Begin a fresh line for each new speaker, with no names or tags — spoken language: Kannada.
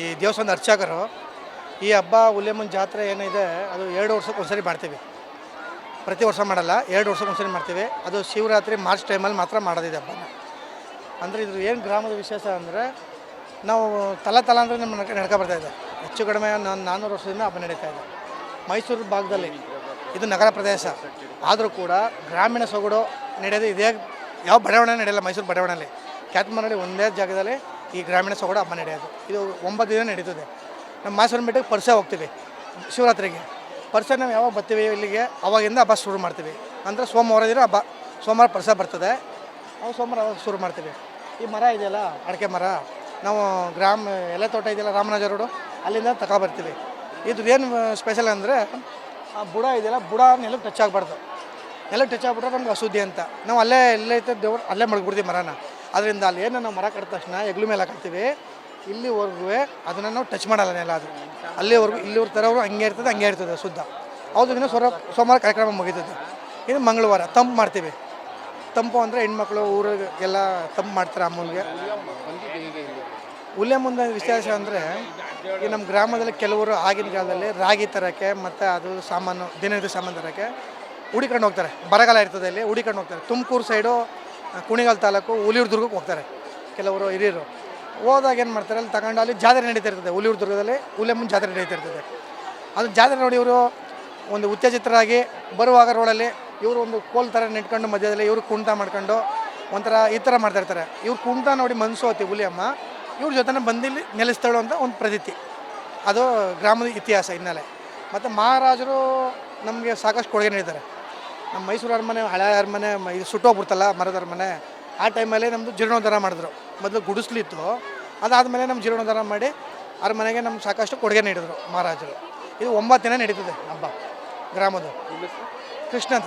ಈ ದೇವಸ್ಥಾನದ ಅರ್ಚಕರು, ಈ ಹಬ್ಬ ಹುಲಿಯಮ್ಮನ ಜಾತ್ರೆ ಏನಿದೆ, ಅದು ಎರಡು ವರ್ಷಕ್ಕೆ ಒಂದ್ಸರಿ ಮಾಡ್ತೀವಿ. ಪ್ರತಿ ವರ್ಷ ಮಾಡಲ್ಲ, ಎರಡು ವರ್ಷಕ್ಕೆ ಒಂದ್ಸರಿ ಮಾಡ್ತೀವಿ. ಅದು ಶಿವರಾತ್ರಿ ಮಾರ್ಚ್ ಟೈಮಲ್ಲಿ ಮಾತ್ರ ಮಾಡೋದಿದೆ ಹಬ್ಬನ. ಅಂದರೆ ಇದು ಏನು ಗ್ರಾಮದ ವಿಶೇಷ ಅಂದರೆ, ನಾವು ತಲ ತಲ ಅಂದರೆ ನಮ್ಮ ನಡ್ಕ, ನಡ್ಕೊ ಬರ್ತಾ ಇದೆ. ಹೆಚ್ಚು ಕಡಿಮೆ ನಾನು ನಾನ್ನೂರು ವರ್ಷದಿಂದ ಹಬ್ಬ ನಡೀತಾ ಇದೆ. ಮೈಸೂರು ಭಾಗದಲ್ಲಿ, ಇದು ನಗರ ಪ್ರದೇಶ. ಆದರೂ ಕೂಡ ಗ್ರಾಮೀಣ ಸೊಗಡು ನಡೆಯೋದು ಇದೇ, ಯಾವ ಬಡಾವಣೆ ನಡೆಯಲ್ಲ ಮೈಸೂರು ಬಡಾವಣೆಯಲ್ಲಿ. ಕ್ಯಾತ್ಮನಲ್ಲಿ ಒಂದೇ ಜಾಗದಲ್ಲಿ ಈ ಗ್ರಾಮೀಣ ಸೊಗಡು ಹಬ್ಬ ನಡೆಯೋದು. ಇದು ಒಂಬತ್ತು ದಿನ ನಡೀತದೆ. ನಮ್ಮ ಮೈಸೂರು ಬೆಟ್ಟಕ್ಕೆ ಪರ್ಸೆ ಹೋಗ್ತೀವಿ, ಶಿವರಾತ್ರಿಗೆ. ಪರ್ಸೆ ನಾವು ಯಾವಾಗ ಬರ್ತೀವಿ ಇಲ್ಲಿಗೆ? ಅವಾಗಿಂದ ಹಬ್ಬ ಶುರು ಮಾಡ್ತೀವಿ. ಅಂದರೆ ಸೋಮವಾರ ದಿನ ಹಬ್ಬ, ಸೋಮವಾರ ಪರ್ಸೆ ಬರ್ತದೆ. ನಾವು ಸೋಮವಾರ ಅವಾಗ ಶುರು ಮಾಡ್ತೀವಿ. ಈ ಮರ ಇದೆಯಲ್ಲ, ಅಡಿಕೆ ಮರ, ನಾವು ಗ್ರಾಮ ಎಲೆ ತೋಟ ಇದೆಯಲ್ಲ ರಾಮರಾಜ ರೋಡು, ಅಲ್ಲಿಂದ ತಗೊಬರ್ತೀವಿ. ಇದು ಏನು ಸ್ಪೆಷಲ್ ಅಂದರೆ, ಆ ಬುಡ ಇದೆಯಲ್ಲ, ಬುಡ ನೆಲಕ್ಕೆ ಟಚ್ ಆಗಬಾರ್ದು. ನೆಲಕ್ಕೆ ಟಚ್ ಆಗ್ಬಿಟ್ರೆ ನಮ್ಗೆ ಅಶುದ್ಧಿ ಅಂತ. ನಾವು ಅಲ್ಲೇ ಎಲ್ಲೈತೆ ದೇವ್ರು ಅಲ್ಲೇ ಮಡಗ್ಬಿಡ್ತೀವಿ ಮರನ. ಅದರಿಂದ ಅಲ್ಲಿ ಏನೋ ನಾವು ಮರ ಕಟ್ಟಿದ ತಕ್ಷಣ ಎಗ್ಲು ಮೇಲೆ ಹಾಕ್ತೀವಿ ಇಲ್ಲಿವರೆಗೂ ಅದನ್ನು ನಾವು ಟಚ್ ಮಾಡಲ್ಲ ನೆಲ ಅದು. ಅಲ್ಲಿವರೆಗೂ ಇಲ್ಲಿವ್ರ ಥರವ್ರು ಹಂಗೆ ಇರ್ತದೆ ಹಂಗೆ ಇರ್ತದೆ ಶುದ್ಧ. ಹೌದು ದಿನ ಸ್ವರ ಸೋಮವಾರ ಕಾರ್ಯಕ್ರಮ ಮುಗಿತದೆ. ಇದು ಮಂಗಳವಾರ ತಂಪು ಮಾಡ್ತೀವಿ. ತಂಪು ಅಂದರೆ ಹೆಣ್ಮಕ್ಳು ಊರಿಗೆಲ್ಲ ತಂಪು ಮಾಡ್ತಾರೆ ಅಮ್ಮನಿಗೆ ಹುಲ್ಲೆ ಮುಂದೆ ವಿಶೇಷ ಅಂದರೆ ಈ ನಮ್ಮ ಗ್ರಾಮದಲ್ಲಿ ಕೆಲವರು ಆಗಿನ ಕಾಲದಲ್ಲಿ ರಾಗಿ ತರೋಕ್ಕೆ ಮತ್ತು ಅದು ಸಾಮಾನು ದಿನನಿತ್ಯ ಸಾಮಾನು ತರೋಕ್ಕೆ ಹುಡಿಕೊಂಡು ಹೋಗ್ತಾರೆ. ಬರಗಾಲ ಇರ್ತದೆ ಇಲ್ಲಿ ಹುಡಿಕೊಂಡು ಹೋಗ್ತಾರೆ. ತುಮಕೂರು ಸೈಡು ಕುಣಿಗಲ್ ತಾಲೂಕು, ಹುಲಿಯೂರು ದುರ್ಗಕ್ಕೆ ಹೋಗ್ತಾರೆ ಕೆಲವರು ಹಿರಿಯರು. ಹೋದಾಗ ಏನು ಮಾಡ್ತಾರೆ, ಅಲ್ಲಿ ತಗೊಂಡು ಅಲ್ಲಿ ಜಾತ್ರೆ ನಡೀತಾ ಇರ್ತದೆ, ಹುಲಿಯೂರು ದುರ್ಗದಲ್ಲಿ ಹುಲ್ಲೆಮ್ಮನ ಜಾತ್ರೆ ನಡೀತಾ ಇರ್ತದೆ. ಅದು ಜಾತ್ರೆ ನೋಡಿ ಇವರು ಒಂದು ಉತ್ತೇಜಿತರಾಗಿ ಬರುವಾಗ ರೋಡಲ್ಲಿ ಇವರು ಒಂದು ಕೋಲ್ ಥರ ನಿಂತ್ಕೊಂಡು ಮಧ್ಯದಲ್ಲಿ ಇವರು ಕುಣಿತ ಮಾಡ್ಕೊಂಡು ಒಂಥರ ಈ ಥರ ಮಾಡ್ತಾ ಇರ್ತಾರೆ. ಇವ್ರು ಕುಣಿತ ನೋಡಿ ಮನಸ್ಸು ಹೋತಿ ಹುಲಿಯಮ್ಮ ಇವ್ರ ಜೊತೆನೇ ಬಂದಿಲ್ಲಿ ನೆಲೆಸ್ತಾಳು ಅಂತ ಒಂದು ಪ್ರತೀತಿ. ಅದು ಗ್ರಾಮದ ಇತಿಹಾಸ ಹಿನ್ನೆಲೆ. ಮತ್ತು ಮಹಾರಾಜರು ನಮಗೆ ಸಾಕಷ್ಟು ಕೊಡುಗೆ ನೀಡಿದ್ದಾರೆ. ನಮ್ಮ ಮೈಸೂರು ಅರಮನೆ ಹಳೆ ಅರಮನೆ ಮ- ಇದು ಸುಟ್ಟೋಗ್ಬಿಡ್ತಲ್ಲ ಮರದ ಅರಮನೆ ಆ ಟೈಮಲ್ಲಿ ನಮ್ಮದು ಜೀರ್ಣೋದ್ಧಾರ ಮಾಡಿದ್ರು. ಮೊದಲು ಗುಡಿಸ್ಲಿತ್ತು. ಅದಾದಮೇಲೆ ನಮ್ಮ ಜೀರ್ಣೋದ್ಧಾರ ಮಾಡಿ ಅರಮನೆಗೆ ನಮ್ಗೆ ಸಾಕಷ್ಟು ಕೊಡುಗೆ ನೀಡಿದರು ಮಹಾರಾಜರು. ಇದು ಒಂಬತ್ತು ದಿನ ನಡೀತದೆ ಹಬ್ಬ ಗ್ರಾಮದ ಕೃಷ್ಣ ಅಂತ